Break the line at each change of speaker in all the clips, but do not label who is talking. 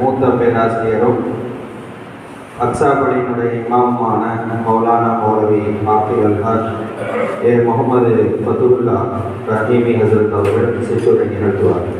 மூத்த பேராசிரியரும் அக்சாபடியினுடைய இமாமுமான மௌலானா மௌலவி மாஃபி அல்ஹாஜ் ஏ முகமது ஃபதுல்லா ரஹீமி ஹசரத் அவர்கள் சிற்றுரை நிகழ்த்துவார்கள்.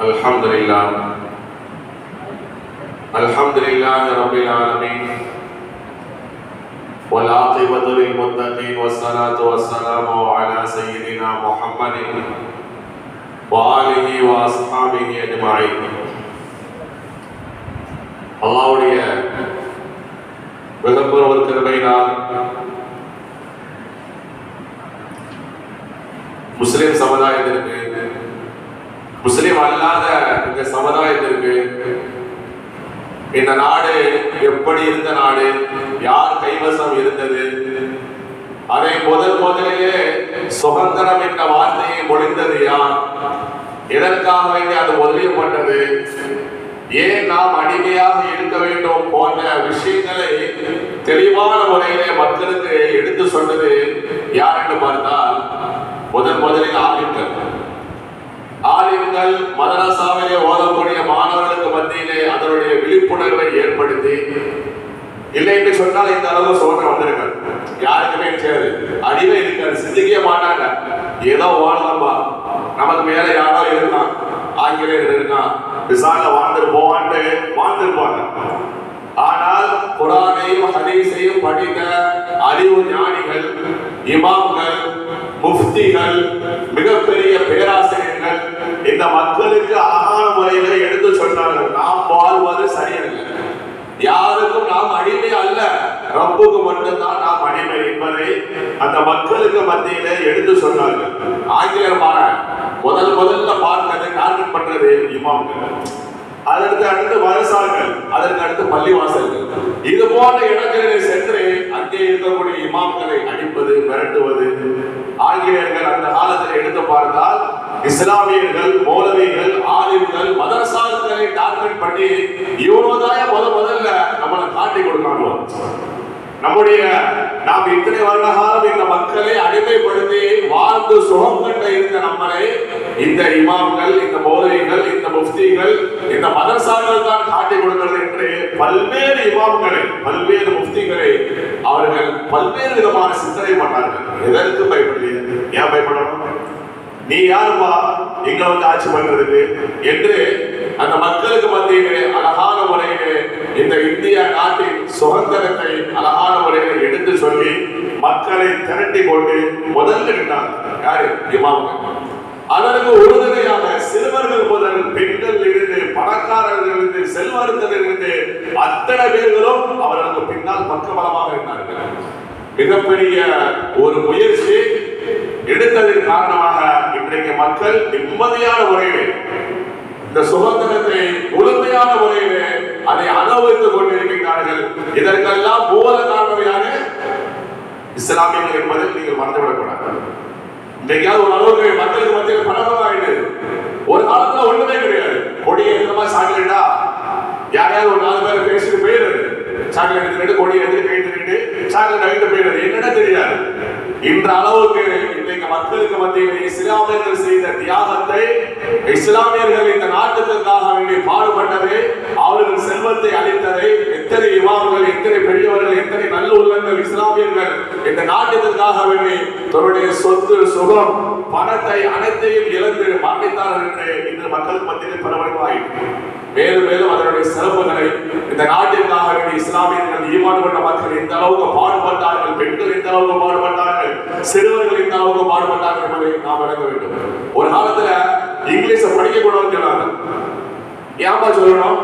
الحمد لله الحمد لله رب العالمين والعاقبة للمتقين والصلاة والسلام على سيدنا محمد وآله وأصحابه أجمعين அல்லாவுடைய மிகப்பெரிய ஒரு கிருபையினால் முஸ்லிம் சமுதாயத்திற்கு முஸ்லிம் அல்லாத இந்த சமுதாயத்திற்கு இந்த நாடு எப்படி இருந்த நாடு? யார் கைவசம் இருந்தது? அதை முதல் முதலிலே சுதந்திரம் என்ற வார்த்தையை மொழிந்தது யார்? எதற்காக வேண்டி அது ஒதுக்கப்பட்டது ஏன் நாம் அடிமையாக இருக்க வேண்டும் போன்ற விஷயங்களை தெளிவான முறையிலே மக்களுக்கு எடுத்து சொன்னது யார் என்று பார்த்தால் முதல் முதலில் ஆலிம்கள் ஆலிம்கள் மதரசாவிலே ஓதக்கூடிய மாணவர்களுக்கு மத்தியிலே அதனுடைய விழிப்புணர்வை ஏற்படுத்தி. இல்லை என்று சொன்னால் இந்த அளவு சோதனை வந்திருக்காரு யாருக்குமே செய்யாது அடிவே இருக்காது சிந்திக்கவே மாட்டாங்க. ஏதோ ஓடலாம்பா நமக்கு மேல யாரோ இருக்கான் ஆங்கிலேயர் இருக்கான் விசால வாழ்ந்து போவான்ட்டு மக்களுக்கு அழகான முறையில எடுத்து சொன்னார்கள். நாம் வாழ்வது சரியல்ல. யாருக்கும் நாம் அடிமை அல்ல. ரப்புக்கு மட்டும்தான் நாம் அடிமை என்பதை அந்த மக்களுக்கு மத்தியில எடுத்து சொன்னார்கள். ஆங்கிலேயர் பாரு முதல் முதல்ல பார்த்தது டார்கெட் பண்றது இமாம்கள். அதற்கு அடுத்து வரசார்கள் அதற்கு அடுத்து பள்ளிவாசல்கள். இது போன்ற இடங்களில் சென்று அங்கே இருக்கக்கூடிய இமாம்களை அடிப்பது மிரட்டுவது ஆங்கிலேயர்கள் அந்த காலத்தில் எடுத்து பார்த்தால் இஸ்லாமியர்கள் மௌலவிகள் ஆலிம்கள் மதரசாக்களை டார்கெட் பண்ணி இவனோதாய முத முதல்ல நம்மளை காட்டி கொடுக்காங்க நம்முடைய நாம் இத்தனை வருட காலம் இந்த மக்களை அடிமைப்படுத்தி வாழ்ந்து சுகம் கண்ட இருந்த நம்மளை இந்த இமாம்கள் இந்த மௌலவிகள் இந்த முஃப்திகள் இந்த மதரசாக்கள் தான் காட்டி கொடுக்கிறது என்று பல்வேறு இமாம்களை பல்வேறு முஃப்திகளை அவர்கள் பல்வேறு விதமான சிந்தனை பண்ணார்கள். எதற்கு பயப்படுது ஏன் பயப்படணும்? நீ யாருப்பா எங்க வந்து ஆட்சி பண்றதுக்கு என்று அந்த மக்களுக்கு மத்தியிலே அழகான முறையிலே இந்த இந்திய நாட்டின் சுதந்திரத்தை அழகான முறையில எடுத்து சொல்லி மக்களை திரட்டி கொண்டு முதல்ல நின்றாங்க யாரு? இமாம்கள் அதற்கு உறுதுணையாக சிறுவர்கள் முதல் பெண்கள் இருந்து பணக்காரர்கள் இருந்து செல்வர்கள் இருந்து அத்தனை பேர்களும் அவர்களுக்கு பின்னால் பக்கபலமாக இருந்தார்கள். மிகப்பெரிய ஒரு முயற்சி இன்றைக்கு மக்கள் நிம்மதியான முறையிலே இந்த சுதந்திரத்தை முழுமையான முறையிலே அதை அனுபவித்துக் கொண்டிருக்கின்றார்கள். இதற்கெல்லாம் மூல காரணமையான இஸ்லாமியர்கள் என்பதை நீங்கள் மறந்துவிடக்கூடாது. இன்றைக்காவது ஒரு அளவுக்கு மக்களுக்கு மத்தியில் பழக்கமாயிட்டு ஒரு காலத்துல ஒண்ணுமே கிடையாது. கொடியை ஏற்றமா சாக்லேட்டா யாரையாவது ஒரு நாலு பேர் பேசிட்டு போயிடுறது. சாக்லேட் எடுத்துக்கிட்டு கொடி எடுத்து கை தூக்கிட்டு சாக்லேட் வாங்கிட்டு போயிடுறது. என்னடா தெரியாது. இந்த அளவுக்கு இன்றைக்கு மக்களுக்கு மத்தியில் இஸ்லாமியர்கள் செய்த தியாகத்தை இஸ்லாமியர்கள் இந்த நாட்டுக்காக வேண்டி பாடுபட்டது அவர்கள் செல்வத்தை அளித்ததை எத்தனை இமாம்கள் எத்தனை பெரியவர்கள் எத்தனை நல்ல உள்ளங்கள் இஸ்லாமியர்கள் இந்த நாட்டுக்காக வேண்டி தன்னுடைய சொத்து சுகம் பணத்தை அனைத்தையும் இழந்து மரணித்தார்கள் என்று இன்று மக்கள் மத்தியில் பரவலாயிற்று மேலும் மேலும் அதனுடைய சிறப்புகளை இந்த நாட்டிற்காக வேண்டிய இஸ்லாமியர்கள் ஈமான் கொண்ட மக்கள் இந்த அளவுக்கு பாடுபட்டார்கள் பெண்கள் இந்த அளவுக்கு பாடுபட்டார்கள் சிறுவர்கள் இந்த அளவுக்கு பாடுபட்டார்கள் என்பதை நாம் விளங்க வேண்டும். ஒரு காலத்துல இங்கிலீஷ படிக்க கூடாதுன்னு சொன்னாங்க ஏன்பா சொல்லணும்?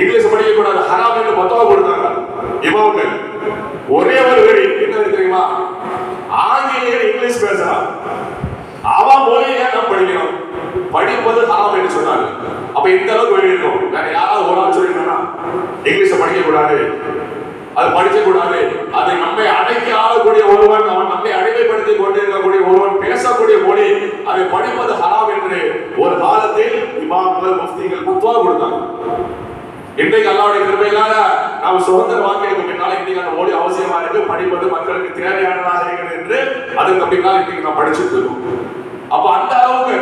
இங்கிலீஷ் படிக்க கூடாது ஹராம் என்று மொத்தமாக கொடுத்தாங்க. இமாவுக்கு ஒரே ஒரு வரி என்ன தெரியுமா? ஆங்கிலேயர் இங்கிலீஷ் பேசுறான் அவன் மொழியை நாம் படிக்கணும் படிப்பது ஹராம் என்று சொன்னாங்க. அப்ப இந்த அளவுக்கு வெளியிருக்கும் வேற யாராவது ஒரு ஆள் சொல்லிருந்தா இங்கிலீஷை படிக்க கூடாது அது படிக்க கூடாது அதை நம்மை அடக்கி ஆளக்கூடிய ஒருவன் அவன் நம்மை அடிமைப்படுத்தி கொண்டிருக்கக்கூடிய ஒருவன் பேசக்கூடிய மொழி அதை படிப்பது ஹராம் என்று ஒரு காலத்தில் முஃப்திகள் குத்துவா கொடுத்தாங்க. இன்றைக்கு அல்லாவுடைய கிருபையினால நாம் சுதந்திர வாக்கியத்துக்கு பின்னால இன்றைக்கு அந்த மொழி அவசியமா இருக்கு. படிப்பது மக்களுக்கு தேவையானதாக இருக்கிறது என்று அதுக்கு பின்னால் இன்றைக்கு நாம் படிச்சுட்டு இருக்கோம். அப்ப அந்த அளவுக்கு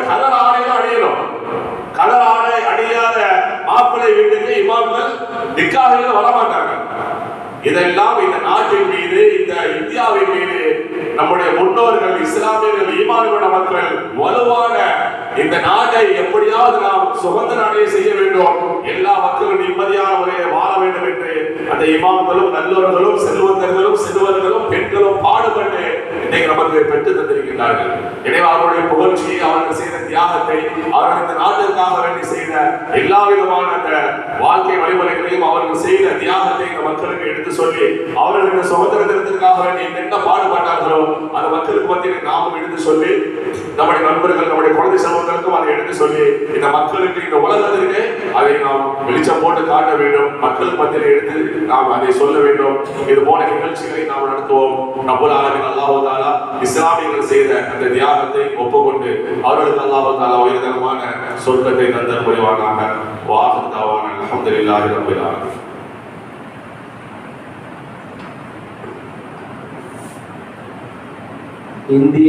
இதெல்லாம் இந்த நாட்டின் மீது இந்த இந்தியாவின் மீது நம்முடைய முன்னோர்கள் இஸ்லாமியர்கள் ஈமான் மக்கள் வலுவான இந்த நாட்டை எப்படியாவது நாம் சுதந்திர அடைய செய்ய வேண்டும். எல்லா மக்களும் நிம்மதியான முறையை வாழ வேண்டும் என்று அந்த இமாம்களும் நல்லவர்களும் செல்வந்தர்களும் சிறுவர்களும் பெண்களும் பாடுபட்டு இன்னைக்கு நமக்கு பெற்று தந்திருக்கின்றார்கள். எனவே அவருடைய புகழ்ச்சியை அவர்கள் தியாகத்தை அவர்களுக்கு இந்த நாட்டிற்காக வேண்டி செய்த எல்லா விதமான அந்த வாழ்க்கை வழிமுறைகளையும் அவர்கள் செய்த தியாகத்தை இந்த மக்களுக்கு எடுத்து சொல்லி அவர்களுக்கு இந்த சுதந்திர தினத்திற்காக வேண்டி என்ன பாடுபட்டார்களோ அது மக்களுக்கு மத்தியில் நாமும் எடுத்து சொல்லி நம்முடைய நண்பர்கள் நம்முடைய குழந்தை செல்வங்களுக்கும் அதை எடுத்து சொல்லி இந்த மக்களுக்கு இந்த உலகத்திற்கு அதை நாம் வெளிச்சம் போட்டு காட்ட வேண்டும். மக்கள் மத்தியில் எடுத்து நாம் அதை சொல்ல வேண்டும். இது போல நிகழ்ச்சிகளை நாம் நடத்துவோம். நபுல் ஆலமின் இஸ்லாமியர்கள் செய்த அந்த தியாகத்தை ஒப்புக்கொண்டு அவர்களுக்கு அல்லாவதாலா உயர்தரமான சொர்க்கத்தை தந்தர் புரிவானாக. வாஹத்தாவான அல்ஹம்துலில்லாஹி ரப்பில் ஆலமீன்
இந்திய